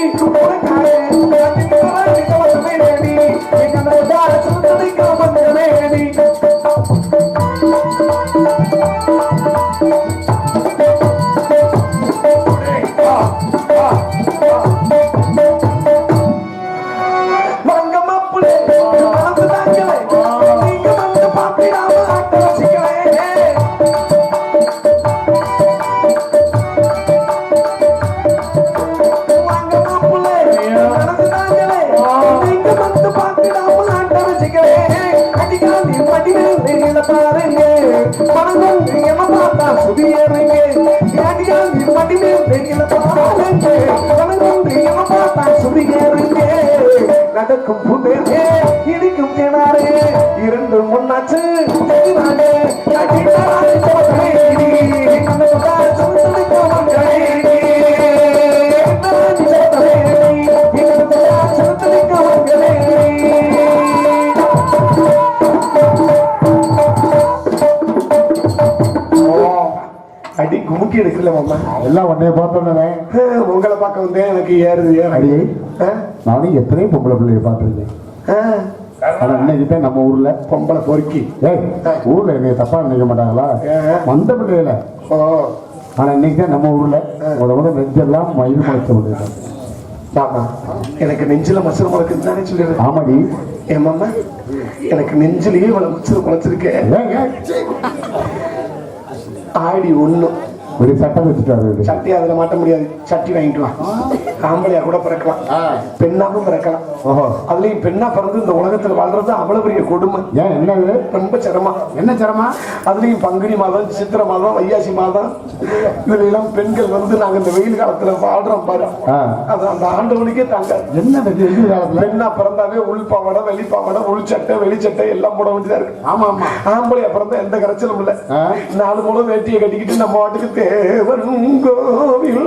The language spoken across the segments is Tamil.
মৃত্যু পড়ে கடக்கும் புதே இடிக்கும் கிணறு இரண்டு முன்னாச்சு தெரிவானே அடித்தாலே அடி குமுக்கி எடுக்கல மாமா. எல்லாம் உன்னைய பார்த்தோன்னே உங்களை பார்க்க வந்தேன் எனக்கு ஏறுது அடி? நானும் எத்தனையோ பொம்பளை பிள்ளைய பார்த்துருக்கேன். ஆனா இன்னைக்கு நம்ம ஊர்ல பொம்பளை பொறுக்கி. ஏய் ஊர்ல என்னைய தப்பா நினைக்க மாட்டாங்களா? வந்த பிள்ளைகள ஓ. ஆனா இன்னைக்கு தான் நம்ம ஊர்ல முத நெஞ்செல்லாம் மயில் முளைச்ச பிள்ளைகள் மாமா எனக்கு நெஞ்சில மசுறு முளைக்குன்னு தானே சொல்லிடுறேன் ஆமாடி. ஏன் மாமா எனக்கு நெஞ்சிலேயே இவ்வளவு மசுறு முளைச்சிருக்கேன் ஆடி ஒண்ணு. ஒரு சட்டம் வச்சுட்டாரு சட்டி அதுல மாட்ட முடியாது. சட்டி வாங்கிட்டு வா. ஆம்பளையா கூட பிறக்கலாம். பெண்ணாவும் பிறக்கலாம். அதுலயும் பெண்ணா பிறந்து இந்த உலகத்துல வாழ்றது அவ்வளவு பெரிய கொடுமை. ஏன் என்னது ரொம்ப சிரமம். என்ன சிரமா அதுலயும் பங்குனி மாதம் சித்திரை மாதம் வையாசி மாதம். இதுல எல்லாம் பெண்கள் வந்து நாங்க இந்த வெயில் காலத்துல வாழ்றோம் பாரு. அது அந்த ஆண்டவனுக்கே தாங்க. என்ன வெயில் காலத்துல? பெண்ணா பிறந்தாவே உள் பாவாடை வெளி பாவாடை உள் சட்டை வெளி சட்டை எல்லாம் போட வேண்டியதா இருக்கு. ஆமா ஆமா ஆம்பளையா பிறந்தா எந்த கரைச்சலும் இல்ல. நாலு மூலம் வேட்டியை கட்டிக்கிட்டு நம்ம வாட்டுக்கு தேவன் கோவில்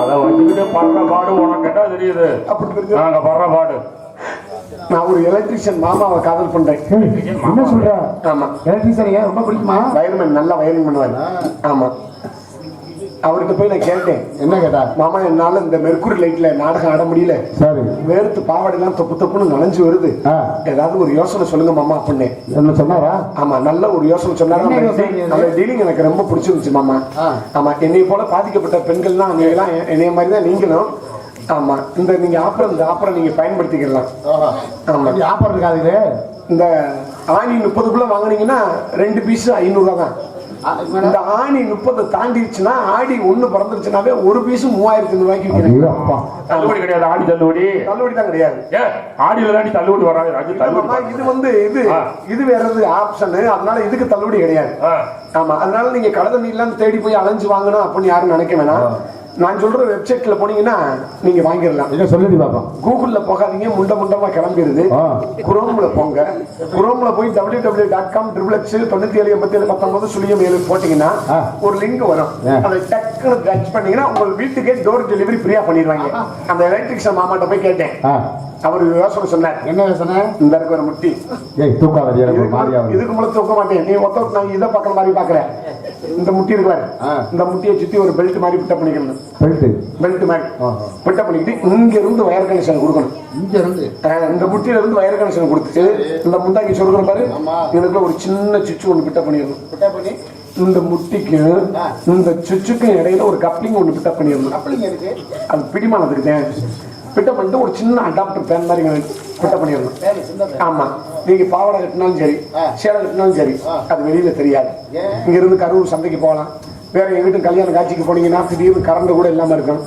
அத வச்சுக்கிட்டு படுற பாடு உனக்கு கேட்டா தெரியுது? அப்படி நாங்க படுற பாடு. நான் ஒரு எலக்ட்ரிஷியன் மாமாவை காதல் பண்றேன். என்ன சொல்ற? ஆமா. எலக்ட்ரிஷியன் ரொம்ப பிடிக்குமா? வயர்மேன் நல்லா வயரிங் பண்ணுவாரு. ஆமா. அவர்கிட்ட போய் நான் கேட்டேன். என்ன கேட்டா? மாமா என்னால இந்த மெர்க்குரி லைட்ல நாடகம் ஆட முடியல. சரி. வேர்த்து பாவாடைலாம் தொப்பு தொப்புன்னு நனைஞ்சு வருது. ஏதாவது ஒரு யோசனை சொல்லுங்க மாமா அப்படின்னேன் என்ன சொன்னாரா? ஆமா நல்ல ஒரு யோசனை சொன்னாரு. அந்த? அந்த டீலிங் எனக்கு ரொம்ப பிடிச்சிருந்துச்சு மாமா. ஆமா என்னை போல பாதிக்கப்பட்ட பெண்கள்லாம் நீங்க எல்லாம் என்னைய மாதிரி தான் நீங்களும். ஆமா இந்த நீங்க ஆப்பரம் இந்த ஆப்பரம் நீங்க பயன்படுத்திக்கலாம். ஆமா. ஆஃபர் இருக்காது இந்த ஆணி முப்பதுக்குள்ள வாங்குனீங்கன்னா ரெண்டு பீஸ் ஐநூறுரூவா தான். இந்த ஆணி முப்பது தாண்டிடுச்சுன்னா ஆடி ஒண்ணு பிறந்துருச்சுனாவே ஒரு பீஸ் மூவாயிரத்தி ரூபாய்க்கு தள்ளுபடி கிடையாது ஆடி தள்ளுபடி. தள்ளுபடி தான் கிடையாது. ஏ ஆடியில தாண்டி தள்ளுபடி வராது இது வந்து இது. இது வேறது ஆப்ஷன் அதனால இதுக்கு தள்ளுபடி கிடையாது. ஆமா அதனால நீங்க கடை தண்ணிலாம் தேடி போய் அலைஞ்சு வாங்கணும் அப்படின்னு யாரும் நினைக்க வேணாம். நான் சொல்ற வெப்சைட்ல போனீங்கன்னா நீங்க வாங்கிடலாம். என்ன சொல்லுடி பாப்பா? கூகுள்ல போகாதீங்க முண்ட முண்டமா கிளம்பிடுது. குரோம்ல போங்க. குரோம்ல போய் W W dot com triple X தொண்ணூத்தி ஏழு எண்பத்தி ஏழு பத்தொன்பது சுழியம் ஏழு போட்டீங்கன்னா. ஒரு லிங்க் வரும். அதை டக்குனு டச் பண்ணீங்கன்னா உங்க வீட்டுக்கே டோர் டெலிவரி ஃப்ரீயா பண்ணிடுவாங்க. அந்த எலக்ட்ரிக்ஷன் மாமாட்ட போய் கேட்டேன். அவர் யோசனை சொன்னார். என்ன யோசனை இந்த இருக்க ஒரு முட்டி. ஏய் ஒரு மாதிரியா இதுக்கு முழு தூக்க மாட்டேன். நீ ஒத்த நான் இதை பார்க்குற மாதிரி பார்க்குறேன் இந்த முட்டி இருக்கு பாரு. ஆ. இந்த முட்டியை சுத்தி ஒரு பெல்ட் மாதிரி பிட்ட பண்ணிக்கணும். பெல்ட்டு பெல்ட் பண்ணிக்கிட்டு இங்க இருந்து வயர் கனெக்ஷன் கொடுக்கணும். இங்க இருந்து ஆஹ் இந்த முட்டியில இருந்து வயர் கனெக்ஷன் கொடுத்துட்டு இந்த முந்தாக்கி சொல்றோம் பாரு. இதுக்குள்ள ஒரு சின்ன சுவிட்ச் ஒன்று பிட்ட பண்ணிடணும். பண்ணி? இந்த முட்டிக்கு இந்த சுவிட்சுக்கும் இடையில ஒரு கப்ளிங் ஒன்று பிட்ட பண்ணிடணும். அப்படிங்க இருக்கு அது பிடிமானதுக்கு பிட்ட பண்ணிட்டு ஒரு சின்ன அடாப்டர் பேன் மாதிரி இங்க பிட்ட பண்ணிடணும். வேலை சின்ன ஆமா. நீங்க பாவாடை கட்டினாலும் சரி. சேலை கட்டினாலும் சரி அது வெளியில தெரியாது. ஏன்? இங்க இருந்து கரூர் சந்தைக்கு போகலாம். வேற எங்கிட்டும் கல்யாண காட்சிக்கு போனீங்கன்னா திடீர்னு கரண்ட் கூட இல்லாம இருக்கும்.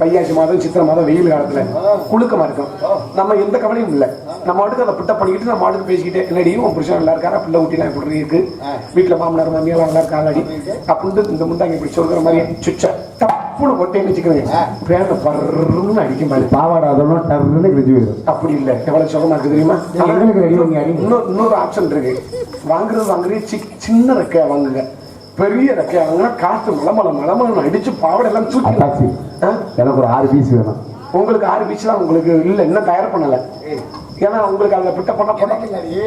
வைகாசி மாதம் சித்திரை மாதம் வெயில் காலத்துல குளுக்கமா இருக்கும். நம்ம எந்த கவலையும் இல்லை. நம்ம அடுத்து அதை பிட்ட பண்ணிக்கிட்டு நம்ம அடுத்து பேசிக்கிட்டே என்னடி உன் புருஷன் நல்லா இருக்காரா? பிள்ளை ஊட்டிலாம் எப்படி இருக்கு? வீட்டுல மாமனார் மாமியார் நல்லா இருக்காங்கடி அப்படின்ட்டு இந்த முந்தாங்க இப்படி சொல்ற மாதிரி சுச்ச தப்புன்னு கொட்டேன்னு வச்சுக்கிறேங்க பேன பர்றன்னு அடிக்கும் பாரு பாவாடை அதெல்லாம் டர்னு கிழிஞ்சு போயிடும். அப்படி இல்ல. எவ்வளவு சுகமா இருக்கு தெரியுமா? எங்களுக்கு ரெடி பண்ணி அடி இன்னொரு இன்னொரு ஆப்ஷன் இருக்கு. வாங்குறது வாங்குறது சின்ன ரெக்கையா வாங்குங்க. பெரிய ரெக்கையா வாங்கினா காத்து மலமல மலமலம் அடிச்சு பாவடை எல்லாம் தூக்கி? எனக்கு ஒரு ஆறு பீஸ் வேணும். உங்களுக்கு ஆறு பீஸ் தான் உங்களுக்கு இல்ல இன்னும் தயார் பண்ணல. ஏன்னா உங்களுக்கு அதுல பிட்ட பண்ண பொட-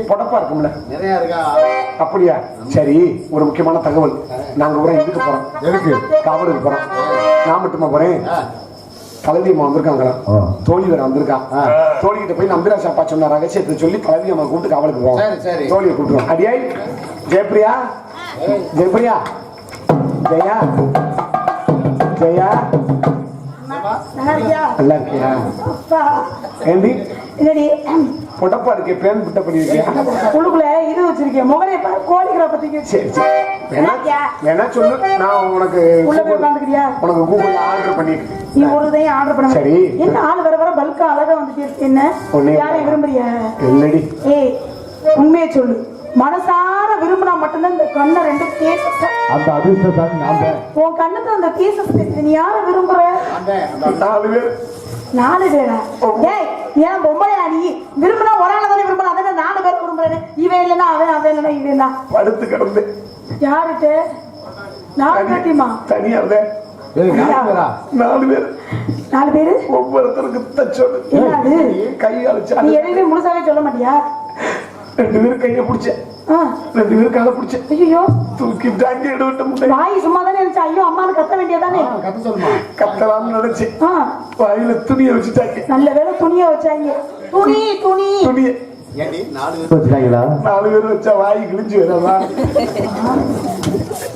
பொடப்பா இருக்கும்ல. நிறைய இருக்கா? அப்படியா? சரி ஒரு முக்கியமான தகவல். நாங்க கூட இதுக்கு போறோம்? எதுக்கு? காவலுக்கு போறோம். நான் மட்டுமா போறேன்? கலவி அம்மா வந்திருக்காங்களா? ஓ. தோழி வேற வந்திருக்கா? தோழி கிட்ட போய் நம்பிராஜ் அப்பா சொன்ன ரகசியத்தை சொல்லி கலவி அம்மா கூப்பிட்டு காவலுக்கு போவோம். சரி, சரி. தோழியை கூப்பிடுவோம் அடியாய் ஜெயப்பிரியா ஜெயப்பிரியா ஜெயா? ஜெயா? நல்லா இருக்கியா? ஏண்டி? என்னடி? பொட்டப்பா இருக்கே பேன் பிட்ட பண்ணிருக்கியா உள்ளுக்குள்ள இது வச்சிருக்கேன் முகரை பாரு கோழிக்கிற பத்திக்கு. சரி சரி. வேணா சொல்லு. நான் உனக்கு உள்ள போய் உட்காந்துக்கிறியா? உனக்கு கூகுள் ஆர்டர் பண்ணிட்டு நீ ஒரு இதையும் ஆர்டர் பண்ண சரி. என்ன ஆள் வர வர பல்கா அழகா வந்துட்டு இருக்கு என்ன? யாரையும் விரும்புறியா? இல்லடி ஏய் உண்மையை சொல்லு. மனசார விரும்பினா மட்டும்தான் இந்த கண்ணை ரெண்டு கேட்டு அந்த அதிர்ஷ்டத்தான் நான் தான். உன் கண்ணுக்கு அந்த தீசஸ் நீ யாரை விரும்புற? நாலு பேர். நாலு பேரா? ஏய் ஏன் பொம்பளையா நீ? விரும்பினா ஒரு ஆளை தானே விரும்புற? அதானே நாலு பேர் விரும்புறேன்னு? இவன் இல்லைன்னா அவன் அவன் இல்லைன்னா இவன் தான் படுத்து கிடந்து. யாருட்டு நாலு பேட்டியுமா தனியா? நாலு பேரா? நாலு பேர்? ஒவ்வொருத்தருக்கு தச்சோடு. என்னது? கை அழைச்சா நீ எதையுமே முழுசாவே சொல்ல மாட்டியா? ரெண்டு பேரும் கையை பிடிச்சேன் ரெண்டு பேரும் காலை பிடிச்சேன் ஐயோ தூக்கி டாண்டி எடுவிட்ட முட்டை வாய் சும்மா தானே இருந்துச்சு ஐயோ அம்மானு கத்த வேண்டியதானே கத்த சொல்லுமா கத்தலாம்னு நினைச்சேன் வாயில துணியை வச்சுட்டாங்க நல்ல வேளை துணிய வச்சாங்க துணி துணி துணியை வச்சுட்டாங்களா நாலு பேர் வச்சா வாய் கிழிஞ்சு வரவா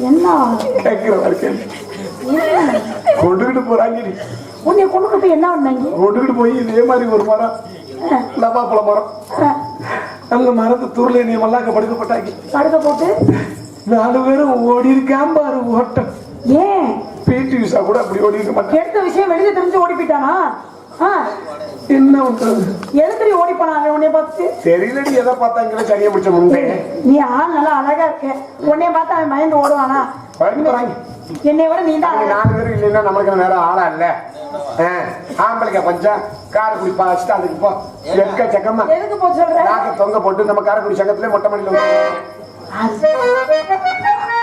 என்ன கேட்கிற கொண்டுகிட்டு போறாங்க உன்னை கொண்டு போய் என்ன பண்ணாங்க கொண்டுகிட்டு போய் இதே மாதிரி ஒரு மரம் ஆ, லபாப்பழ மரம் அந்த மரத்து தூர்ல நீ மல்லாக்க படுக்கப்பட்டாங்க. படுக்க போட்டு நாலு பேரும் ஓடி இருக்காம பாரு ஓட்டம். ஏன்? பிடி விசா கூட அப்படி ஓடி இருக்க மாட்டேன் எடுத்த விஷயம் வெளியே தெரிஞ்சு ஓடி போயிட்டானா? என்ன பண்றது எதுக்கு ஓடி போனா அவன் உன்னைய பார்த்துட்டு? தெரியலடி எதை பார்த்தாங்களே சரியா முடிச்ச முண்டே நீ ஆள் நல்லா அழகா இருக்க. உன்னைய பார்த்து அவன் பயந்து ஓடுவானா? போறாங்க என்னை விட நீ தான் நாங்க நாலு பேரும் இல்லைன்னா நமக்கு நேரம் ஆளா இல்ல. ஆம்பளைக்க பஞ்சம் காரைக்குடி பாச்சுட்டு அதுக்கு போ. எக்க சக்கமா எதுக்கு போ சொல்ற? நாக்க தொங்க போட்டு நம்ம காரைக்குடி சங்கத்திலே மொட்டை மாடியில்.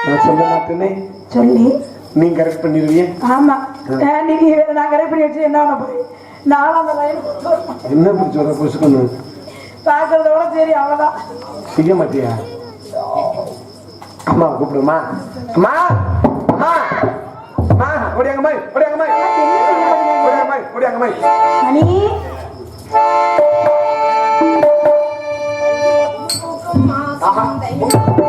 நான் சொல்ல மாட்டேனே சொல்லி. நீ கரெக்ட் பண்ணிடுவியே. ஆமா. ஆ, நீ நீ வேற நான் கடை பண்ணி வச்சு என்ன பண்ண போறேன் நானும் அந்த லைன் என்ன பிடிச்சி வர புசுக்கணும் பாக்குறதோட சரி அவ்வளவுதான். செய்ய மாட்டியா? அம்மா கூப்பிடுமா அம்மா அம்மா அம்மா ஓடியாங்க மை ஓடியாங்க மை ஓடியாங்க மை ஓடியாங்க மை மணி பூக்கும்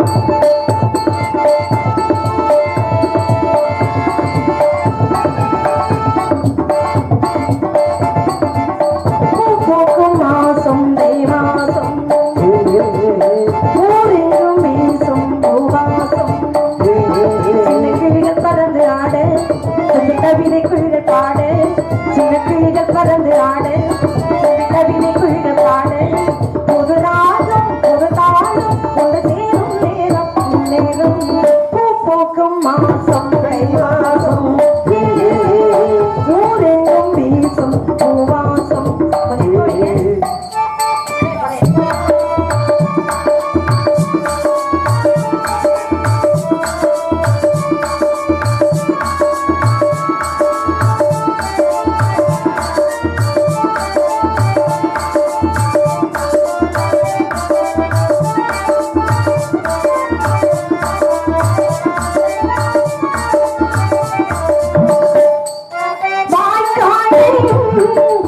Uhul.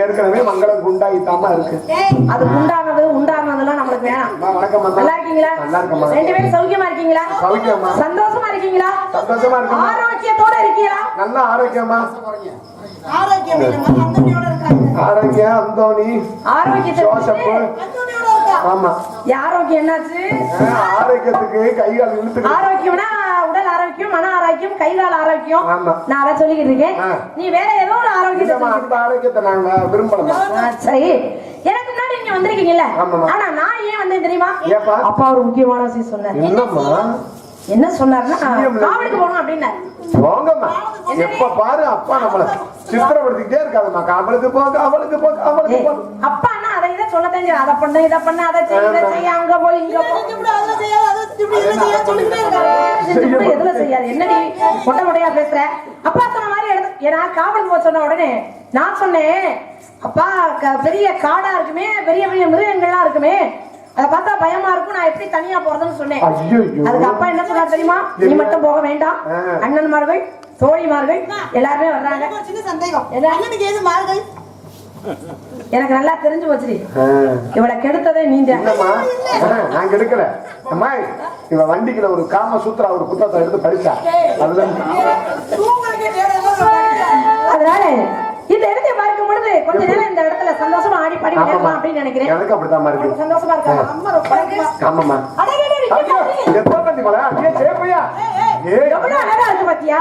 ஏற்கனவே மங்களம் குண்டாயிட்டாம இருக்கு. அது உண்டானது உண்டானதெல்லாம் நம்மளுக்கு வேணாம். வணக்கம். நல்லா இருக்கீங்களா? நல்லா இருக்கம்மா. ரெண்டு பேரும் சௌக்கியமா இருக்கீங்களா? சௌக்கியம்மா. சந்தோஷமா இருக்கீங்களா? சந்தோஷமா இருக்குமா ஆரோக்கியத்தோட இருக்கீங்களா? நல்ல ஆரோக்கியமா ஆரோக்கியம் ஆரோக்கியம் அந்தோணி. ஆரோக்கியத்தை ஜோசப்பு. ஆமா. ஆரோக்கியம் என்னாச்சு? ஆஹ், ஆரோக்கியத்துக்கு கை கால் இழுத்துக்கு ஆரோக்கியம்னா உடல் ஆரோக்கியம் மன ஆரோக்கியம் கை கால் ஆரோக்கியம். நான் அதை சொல்லிக்கிட்டு இருக்கேன். நீ வேற ஏதோ ஒரு ஆரோக்கியத்தை அந்த ஆரோக்கியத்தை நாங்க விரும்பலமா சரி. எனக்கு முன்னாடி நீங்க வந்திருக்கீங்கல்ல. ஆனா நான் ஏன் வந்தேன் தெரியுமா? அப்பா ஒரு முக்கியமான விஷயம் சொன்னார். என்னம்மா என்ன சொன்னார்னா முக்கியம் காவலுக்கு போகணும் அப்படின்னாரு போங்கம்மா. எப்ப பாரு அப்பா நம்மள சித்திரப்படுத்திக்கிட்டே இருக்காதும்மா காவலுக்கு போ காவலுக்கு போ காவலுக்கு போ. அப்பான்னா அதை இதை சொல்ல தெரிஞ்சு அதை பண்ண இதை பண்ண அதை செய்ய இதை செய்ய அங்க போய் இங்க எதுல செய்யாது என்னடி மொட்டை மொட்டையா பேசுற? அப்பா சொன்ன மாதிரி ஏன்னா காவல் போக சொன்ன உடனே நான் சொன்னேன் அப்பா க- பெரிய காடா இருக்குமே பெரிய பெரிய மிருகங்கள்லாம் இருக்குமே அதை பார்த்தா பயமா இருக்கும். நான் எப்படி தனியா போறதுன்னு சொன்னேன். அதுக்கு அப்பா என்ன சொன்னார் தெரியுமா? நீ மட்டும் போக வேண்டாம். அண்ணன்மார்கள் தோழிமார்கள் எல்லாருமே வர்றாங்க. ஒரு சின்ன சந்தேகம்? அண்ணனுக்கு ஏது எனக்கு நல்லா தெரிஞ்சு போச்சுடி. ஆஹ். இவளை கெடுத்ததே நீங்க நான் எடுக்கல அம்மா இவ வண்டிக்குள்ள ஒரு காம சூத்திரா ஒரு புத்தகத்தை எடுத்து படிச்சா. அதுல பாடி ஆமாம்மா. விளையாடலாம் அப்படின்னு நினைக்கிறேன். எனக்கு இருக்கு. சந்தோஷமா அம்மா ரொம்ப எத்தனை எவ்வளவு அழகா இருக்கு பாத்தியா.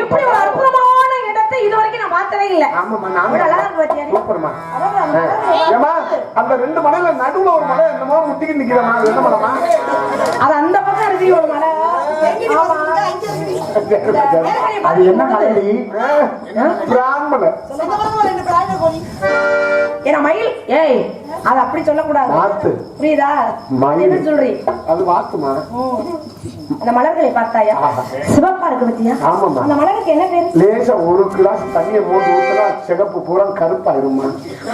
இப்படி ஒரு அற்புதமான இடத்தை இது வரைக்கும் நான் பார்த்ததே இல்ல. நானும் அவ்வளவு அழகா இருக்கு பாத்தியா நீ? சூப்பர்மா. அந்த ரெண்டு மலையில நடுவுல ஒரு மலை என்னமோ முட்டிக்கு நிக்கிறமா அது என்ன மலைமா அது அந்த பக்கம் இருக்கு ஒரு மலை. இருக்குடி. அது என்ன மலைடி பிராமண மயில் ஏய் அது அப்படி சொல்லக்கூடாது. வாத்து. புரியுதா. என்ன சொல்றீ? அது வாத்துமா? அந்த மலர்களை பார்த்தாயா. சிவப்பா இருக்கு பத்தியா? ஆமாம்மா. அந்த மலருக்கு என்ன பேரு? லேசா ஒரு கிளாஸ் தண்ணியை மூட்டு ஊத்துனா சிகப்பு பூரா கருப்பாயிருமா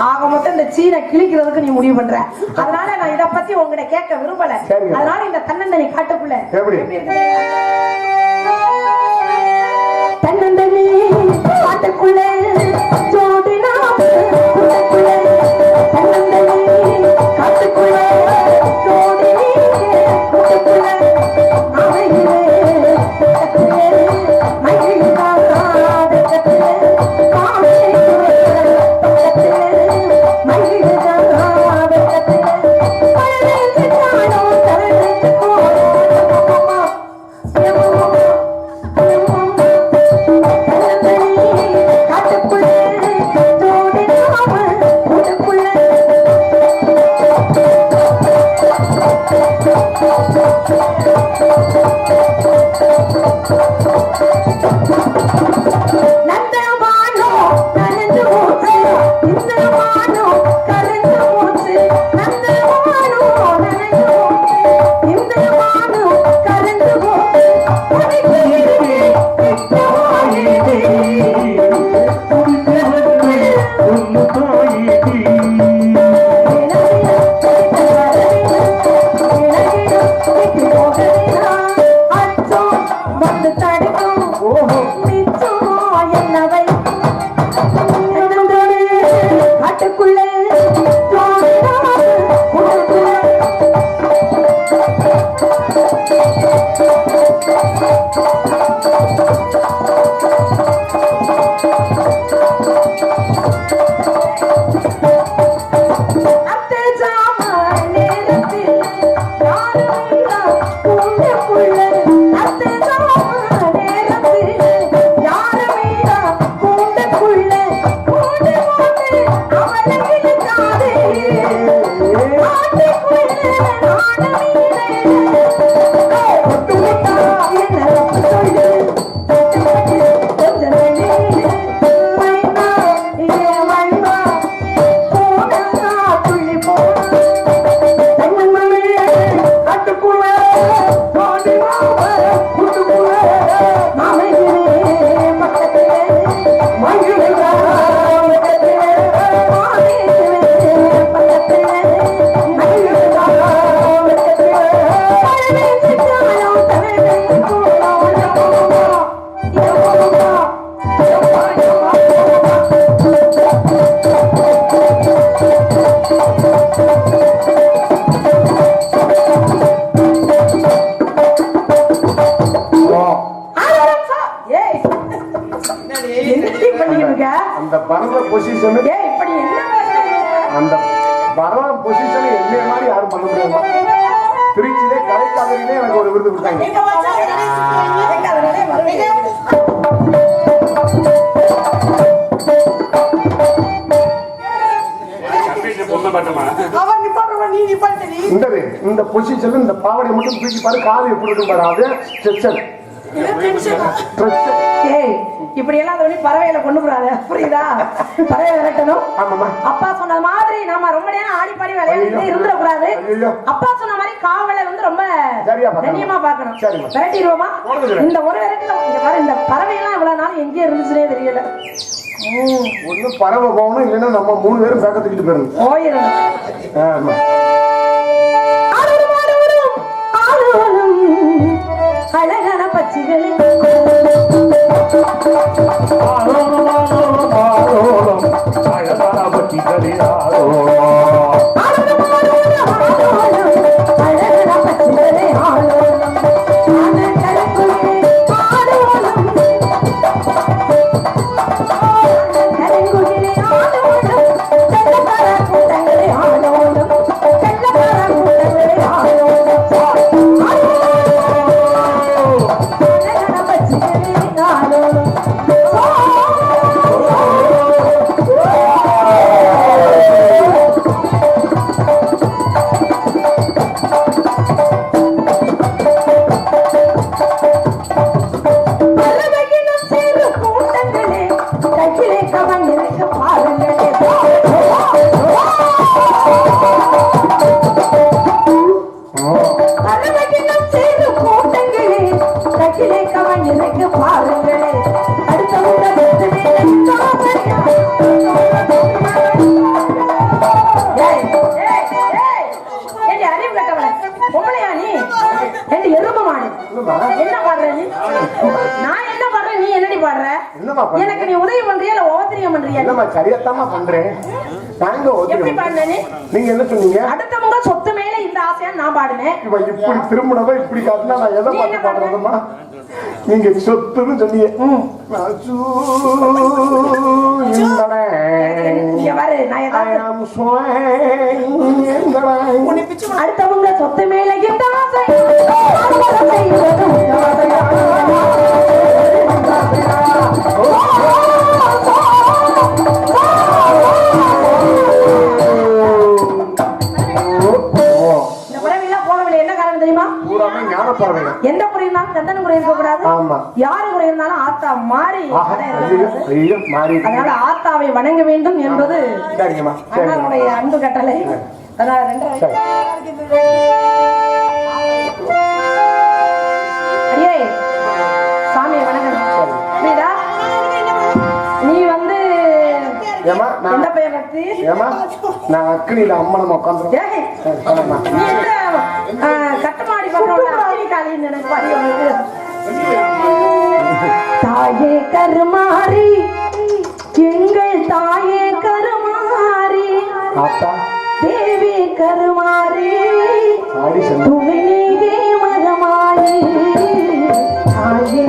ஆக மொத்தம் இந்த சீனை கிழிக்கிறதுக்கு நீ முடிவு பண்ற. அதனால நான் இத பத்தி உங்ககிட்ட கேட்க விரும்பல. அதனால இந்த தன்னந்தனி காட்டுக்குள்ள எப்படி? காட்டுக்குள்ள பொசிஷன் என்ன? அந்த பரவ பொசிஷன் என்னைய மாதிரி யாரும் பண்ண முடியாது திருச்சியிலே கலை காவிரியிலே எனக்கு ஒரு விருது கொடுத்தாங்க. இந்த இந்த பொசிஷன் இந்த பாவடை மட்டும் தூக்கி பாரு காது எப்படி இருக்கும் பாரு அது. ஸ்ட்ரெச்சர் ஏய், இப்படி எல்லாம் தோணி பறவையில கொண்டு போறாத. புரியுதா? பறவை விரட்டணும். அப்பா சொன்ன மாதிரி நாம ரொம்ப நேரம் ஆடி பாடி விளையாடிட்டு இருந்துடக்கூடாது. அப்பா சொன்ன மாதிரி காவலை வந்து ரொம்ப. கண்ணியமா பார்க்கணும். சரிம்மா. விரட்டிடுவோமா. இந்த ஒரு விரட்டில இந்த பறவை எல்லாம் இவ்வளவு நாள் எங்கே இருந்துச்சுனே தெரியல. ஒண்ணு பறவை போகணும் இல்லைன்னா நம்ம மூணு பேரும் பேக்க தூக்கிட்டு போயிடணும். போயிடணும். ஆமா. அழகான பச்சிகளே ஆரோலம் ஆரோலம் அழகான பற்றி கரியாரோலம் நாங்க எப்படி ஒத்துக்கிறோம். பாடுன நீ நீங்க என்ன சொன்னீங்க? அடுத்தவங்க சொத்து மேல இந்த ஆசையா நான் பாடுனேன். இவ இப்படி திரும்பினவ இப்படி காட்டினா நான் எதை? பாடுறதுமா நீங்க சொத்துன்னு சொன்னீங்க. அடுத்தவங்க சொத்து மேல இந்த ஆசை? எந்த குறை இருந்தாலும் சந்தன குறை இருக்கக்கூடாது ஆமா. யாரு குறை இருந்தாலும் ஆத்தா மாறி மாறி அதனால ஆத்தாவை வணங்க வேண்டும் என்பது அன்பு கட்டளை. அதனால ரெண்டரை சரி. அடியே சாமியை வணங்கணும். புரியுதா? நீ வந்து எந்த பெயர் நான் அக்னியில அம்மனம் உட்காந்துருக்கேன் தாயே கருமாறி எங்கள் தாயே கருமாறி தேவி கருமாறி துணை மகமாயி தாயே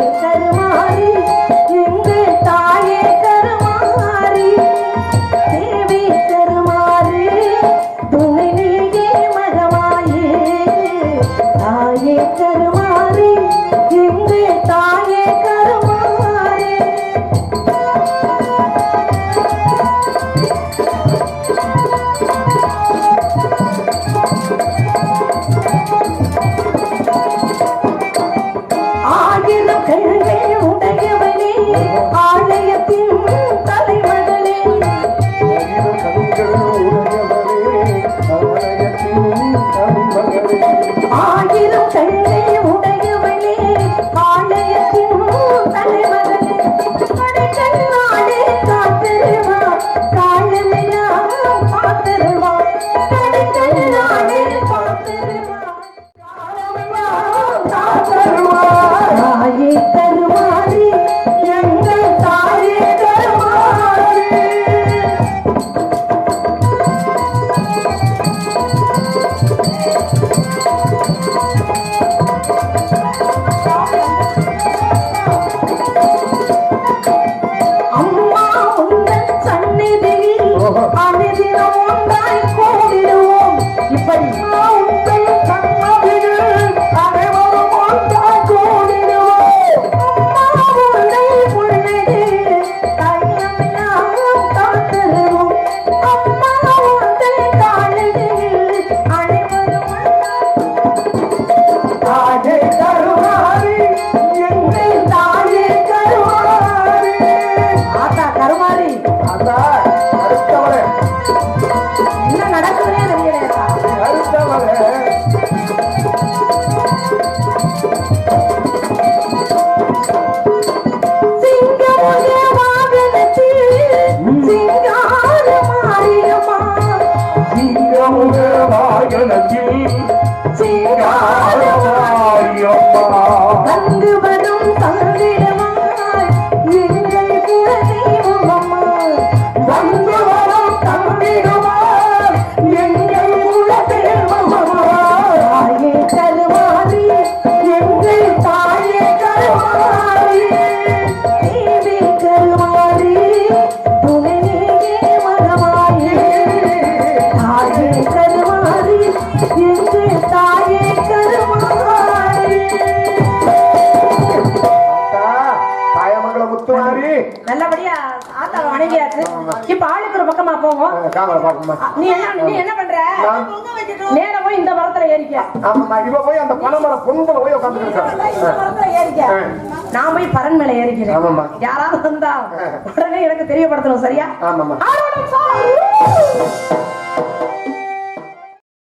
காமரை பாப்போமா நீ என்ன நீ என்ன பண்ற? நேரா போய் இந்த மரத்துல ஏறிக்க. ஆமாமா இவ போய் அந்த பனமர பொங்கல போய் உட்கார்ந்து இருக்கா. இந்த மரத்துல ஏறிக்க. நான் போய் பரன் மேல ஏறிக்கிறேன். ஆமாமா யாராவது வந்தா உடனே எனக்கு தெரியப்படுத்தணும் சரியா? ஆமாமா ஆரோட சாய்